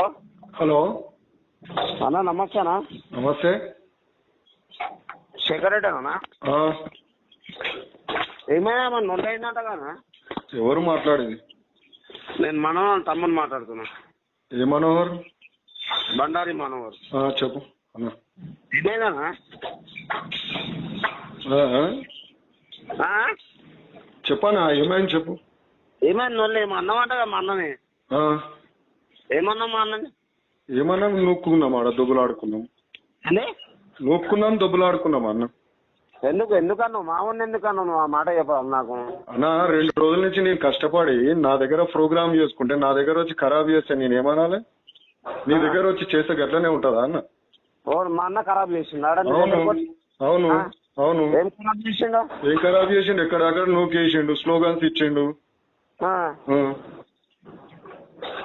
Hello. అన్న నమస్తే అన్న. నమస్తే. ఆ, ఏమైనా మన నొంట అయిందంట కదా ఎవరు మాట్లాడేది? నేను మనోహర్ తమ్ముని మాట్లాడుతున్నా. ఏ మనోహర్? బండారి మనోహర్. ఆ, చెప్పు అన్న. ఏమైందన్నా? చెప్పనా ఏమైంది చెప్పు. ఏమైంది నొల్లు? ఏమో అన్నమాట మా అన్నని. ఏమన్నా మా అన్నని? ఏమన్నా నూక్కున్నాం ఆడ దొబ్బులాడుకున్నాం. అంటే? నూక్కున్నాం దొబ్బులాడుకున్నాం అన్న. ఎందుకు? ఎందుకన్నావు? మామూలు ఎందుకన్నావు? నువ్వు ఆ మాట చెప్పాలి నాకు. అన్న రెండు రోజుల నుంచి నేను కష్టపడి నా దగ్గర ప్రోగ్రామ్ చేసుకుంటే నా దగ్గర వచ్చి ఖరాబ్ చేస్తే నేను ఏమనాలి? నీ దగ్గర వచ్చి చేస్తే గట్లనే ఉంటుందా అన్న? ఓ మా అన్న ఖరాబ్ చేసిండు. ఆడ అవును. అవును. ఏం ఖరాబ్ చేసిండు? ఏం ఖరాబ్ చేసిండు? ఎక్కడక్కడ నూకేసిండు స్లోగన్స్ ఇచ్చిండు. ఆ.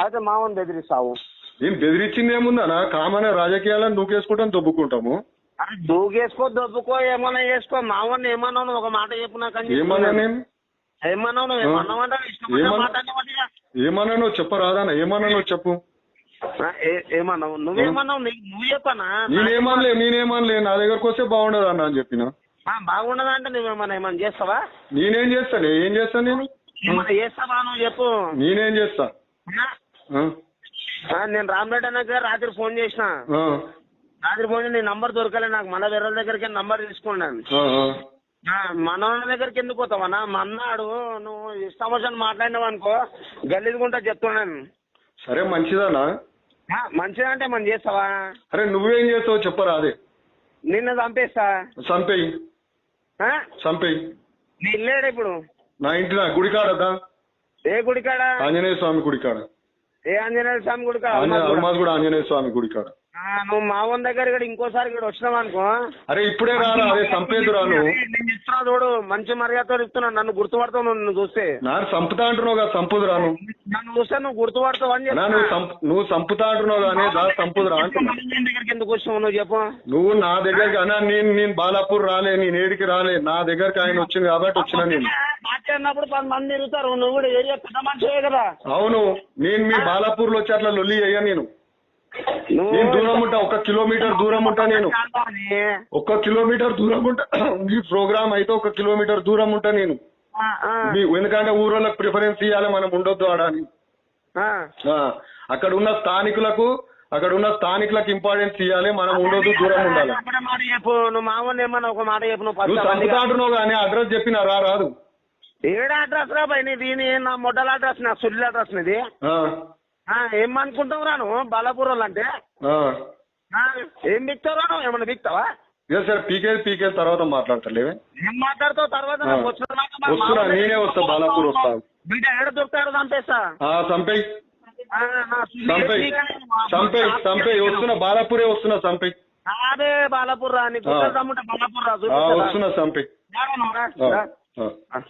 అయితే మామూలు బెదిరిస్తావు నేను బెదిరించింది ఏముందనా కామన్ రాజకీయాలను నూకేసుకుంటాం దొబ్బుకుంటాము. అరే దూకేసుకో దొబ్బుకో ఏమన్నా చేసుకో. ఏమన్నావు? నువ్వు ఒక మాట చెప్పు నాకు అని ఏమన్నా. నేను? ఏమన్నావు? నువ్వు ఆ. ఏమన్నావంటే ఇష్టమైన ఏమన్నా- మాట. ఏమన్నానో చెప్పరాదానా ఏమన్నానో చెప్పు. ఆ, ఏ- ఏమన్నావు? నువ్వేమన్నావు నువ్వు చెప్పనా నేనేమనలే నేనేమనలే. నా దగ్గరకు వస్తే బాగుండదు అన్న అని చెప్పిన. ఆ, బాగుండదంటే నువ్వేమన్నా ఏమన్నా చేస్తావా? నేనేం చేస్తాను ఏం చేస్తాను నేను? ఏమన్నా చేస్తావా నువ్వు చెప్పు. నేనేం చేస్తా? నేను రామరెడ్డి అన్నకి రాత్రి ఫోన్ చేసిన. రాత్రి ఫోన్ నీ నంబర్ దొరకలే నాకు మన వేరే దగ్గరికి నంబర్ తీసుకున్నాను మన దగ్గరికి ఎందుకు పోతావన్నా మా అన్నాడు నువ్వు ఇష్టం వచ్చిన మాట్లాడినావు అనుకో గల్లీదుకుంటా చెప్తున్నాను సరే మంచిదానా మంచిదంటే మనం చేస్తావా? అరే నువ్వేం చేస్తావు చెప్పరా అదే. నిన్ను చంపేస్తా. చంపేయి. ఆ? చంపేయి. నీ ఇల్లేడు ఇప్పుడు. నా ఇంటి గుడికాడదా ఏ గుడికాడ? ఆంజనేయ స్వామి గుడికాడ. ఏ ఆంజనేయ స్వామి ఆంజనేయ హనుమాన్ కూడా. ఆంజనేయ స్వామి ఆ, నువ్వు మా ఊరి దగ్గర ఇక్కడ ఇంకోసారి ఇక్కడ వచ్చినావు అనుకో. అరే ఇప్పుడే రారా? అదే చంపేది రాను నేను ఇస్తున్నా చూడు మంచి మర్యాదతో ఇస్తున్నా నన్ను గుర్తుపడతావు నువ్వు చూస్తే. నా చంపుతా అంటున్నావు కదా చంపుదు రాను నన్ను చూస్తే నువ్వు గుర్తుపడతావు అని అన్నా నువ్వు నువ్వు చంపుతా అంటున్నావు కానీ దా చంపుదురా అంటున్నా. దగ్గరికి ఎందుకు వచ్చినావు నువ్వు చెప్పు. నువ్వు నా దగ్గరికి అన్నా నేను నేను బాలాపూర్ రాలే నేను ఏడికి రాలే. నా దగ్గరికి ఆయన వచ్చింది కాబట్టి వచ్చిన నేను. మాట్లాడినప్పుడు పది మంది తిరుగుతారు. నువ్వు కూడా ఏరియా పెద్ద మనిషివే కదా. అవును. నేను మీ బాలాపూర్లో వచ్చి అట్లా లొల్లి అయ్యా నేను. దూరం ఉంటా. ఒక కిలోమీటర్ దూరం ఉంటా నేను. ఒక్క కిలోమీటర్ దూరం ఉంటా. మీ ప్రోగ్రామ్ అయితే ఒక కిలోమీటర్ దూరం ఉంటా నేను. మీ ఎందుకంటే ఊరోళ్ళకి ప్రిఫరెన్స్ ఇవ్వాలి మనం ఉండొద్దు ఆడ అని. అక్కడ ఉన్న స్థానికులకు అక్కడ ఉన్న స్థానికులకు ఇంపార్టెన్స్ ఇవ్వాలి మనం ఉండొద్దు దూరం ఉండాలి. నువ్వు ఒక చంపుతా అంటున్నావు కానీ అడ్రస్ చెప్పిన రా రాదు. ఏడ అడ్రస్ రా పై నీది? నీ నా మొడ్డల అడ్రస్ నా సుల్లి అడ్రస్ నీది? ఆ, ఆ, ఏం అనుకుంటావు రా నువ్వు? బాలాపురం అంటే? ఏం బిక్తావు రా నువ్వు? ఏమన్నా బిక్తావా ఇక సరే పీకే పీకే తర్వాత మాట్లాడతలేవే ఏం మాట్లాడతావు తర్వాత? ఆ. నాకు వచ్చిన దాకా మా వస్తున్నా, మామూలు నేనే వస్తా, బాలాపూర్ వస్తా. బిడ్డ ఏడ దొరుకుతాడు చంపేస్తా. చంపేయి. ఆ, నా సుల్లి చంపేయి. ఏడికి మా- చంపేయి చంపేయి. వస్తున్నా బాలాపూరే వస్తున్నా చంపేయి. అదే బాలాపూర్ రా నీకు ఆ. తమ్ముంటే బాలాపూర్ రా ఆ, చూపిస్తా రా. వస్తున్నా చంపేయి. రారా నువ్వు రా. ఆ, రా. ఆ. ఆ.